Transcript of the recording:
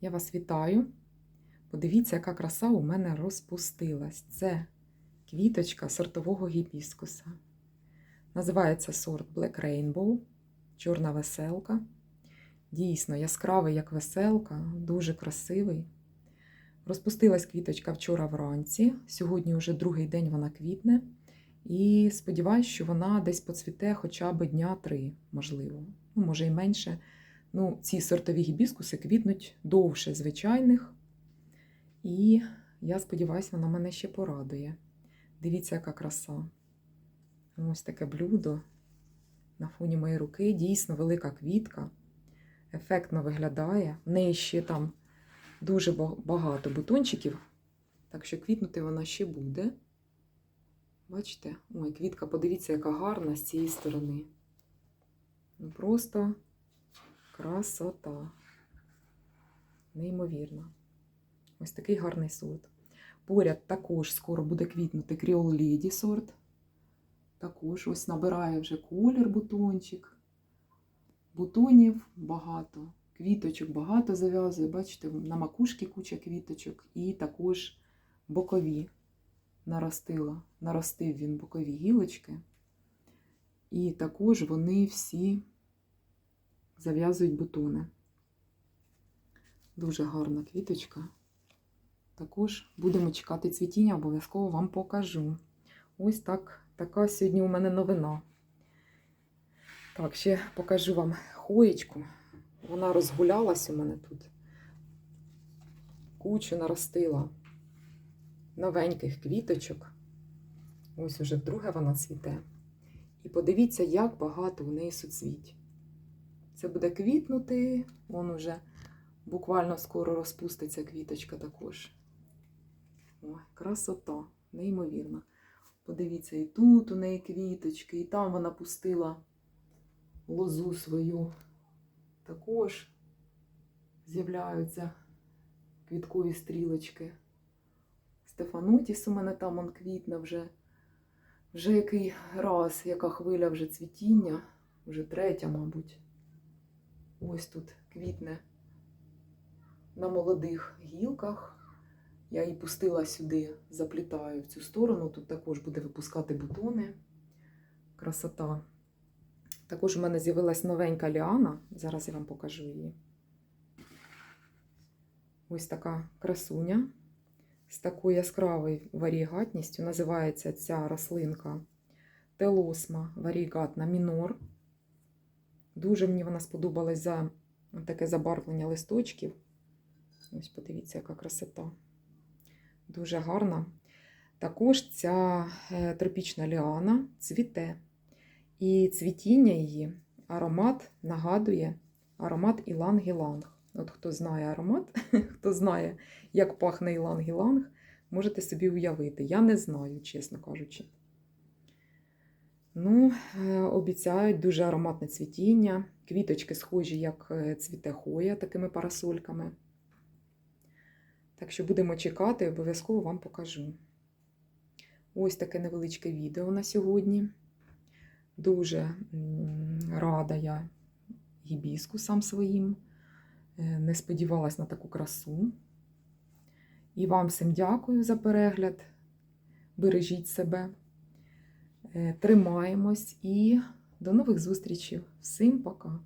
Я вас вітаю. Подивіться, яка краса у мене розпустилась. Це квіточка сортового гібіскуса. Називається сорт Black Rainbow, чорна веселка. Дійсно, яскравий, як веселка, дуже красивий. Розпустилась квіточка вчора вранці. Сьогодні вже другий день вона квітне. І сподіваюся, що вона десь поцвіте хоча б дня три, можливо. Ну, може і менше. Ну, ці сортові гібіскуси квітнуть довше звичайних. І я сподіваюся, вона мене ще порадує. Дивіться, яка краса. Ось таке блюдо на фоні моєї руки. Дійсно велика квітка. Ефектно виглядає. В неї ще там дуже багато бутончиків. Так що квітнути вона ще буде. Бачите? Ой, квітка, подивіться, яка гарна з цієї сторони. Ну просто красота. Неймовірно. Ось такий гарний сорт. Поряд також скоро буде квітнути Creole Lady сорт. Також ось набирає вже колір бутончик. Бутонів багато, квіточок багато зав'язує. Бачите, на макушці куча квіточок і також бокові наростила. Наростив він бокові гілочки. І також вони всі зав'язують бутони. Дуже гарна квіточка. Також будемо чекати цвітіння, обов'язково вам покажу. Ось так, така сьогодні у мене новина. Так, ще покажу вам хоєчку. Вона розгулялась у мене тут. Кучу наростила новеньких квіточок. Ось уже вдруге вона цвіте. І подивіться, як багато у неї суцвіть. Це буде квітнути, вон уже буквально скоро розпуститься квіточка також. Ой, красота, неймовірна. Подивіться, і тут у неї квіточки, і там вона пустила лозу свою. Також з'являються квіткові стрілочки. Стефанотіс у мене там он квітне вже. Вже який раз, яка хвиля вже цвітіння, вже третя, мабуть. Ось тут квітне на молодих гілках. Я її пустила сюди, заплітаю в цю сторону. Тут також буде випускати бутони. Красота. Також у мене з'явилась новенька ліана. Зараз я вам покажу її. Ось така красуня з такою яскравою варігатністю. Називається ця рослинка телосма варігатна мінор. Дуже мені вона сподобалась за таке забарвлення листочків. Ось подивіться, яка красота. Дуже гарна. Також ця е, тропічна ліана цвіте. І цвітіння її аромат нагадує аромат іланг-іланг. От хто знає аромат, хто знає, як пахне іланг-іланг, можете собі уявити. Я не знаю, чесно кажучи. Ну, е, обіцяють дуже ароматне цвітіння. Квіточки схожі, як цвіте хоя, такими парасольками. Так що будемо чекати, обов'язково вам покажу. Ось таке невеличке відео на сьогодні. Дуже рада я гібіскусам своїм. Не сподівалась на таку красу. І вам всім дякую за перегляд. Бережіть себе, тримаємось і до нових зустрічей. Всім пока!